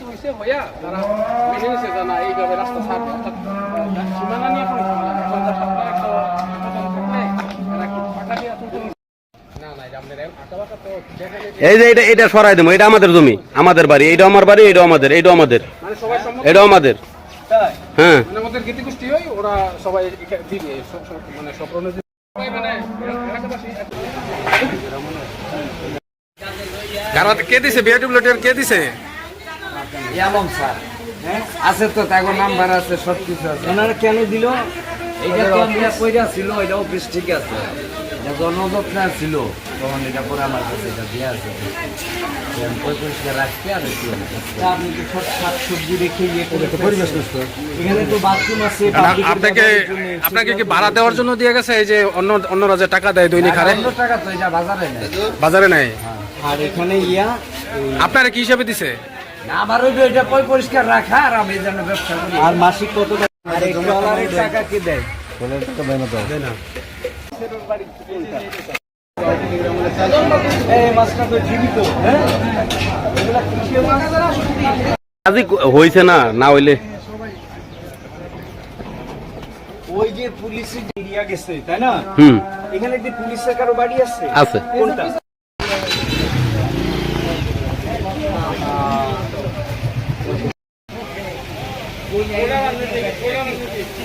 হয়েছে হইয়া তারা মেনে নিছে যে না এইভাবে রাস্তা ছাড়বে অর্থাৎ সীমানা নিয়ে কোনো এই যে এটা এটা সরাই দেবো এটা আমাদের জমি আমাদের বাড়ি এটা আমার বাড়ি এটা আমাদের এটা আমাদের মানে এটা আমাদের হ্যাঁ মানে ওরা সবাই দিবে সব- মানে মানে কে দিছে বিআরডব্লিউ কে দিছে স্যার। হ্যাঁ? আছে তো তাই নাম্বার আছে সব কিছু আছে। ওনারা কেন দিল? এইটা তো আমরা কইরা ছিল এটা অফিস ঠিক আছে। এটা জনযত্ন ছিল তখন এটা পরে আমার কাছে এটা দিয়ে আছে। পরিষ্কার রাখতে আর একটু আপনি তো সব শাক সবজি রেখে ইয়ে করে পরিবেশ নষ্ট। এখানে তো বাথরুম আছে আপনাকে আপনাকে কি ভাড়া দেওয়ার জন্য দিয়ে গেছে? এই যে অন্য অন্য রাজ্যে টাকা দেয় দৈনিক হারে? পনেরো টাকা তো এটা বাজারে নেই বাজারে নাই আর এখানে ইয়া আপনারা কি হিসাবে দিছে? না আবার ওই যে এটা পয় পরিষ্কার রাখা আর আমি জন্য ব্যবসা করি। আর মাসিক কত আর ডলারের টাকা কি দেয়? জীবিত হ্যাঁ? মাছ? হয়েছে না না হইলে। ওই যে পুলিশের এরিয়া গেছে তাই না? হুম। এখানে কি পুলিশের কারও বাড়ি আছে? আছে। কোনটা? కూలర్ అన్నిటి కూలర్ అన్నిటి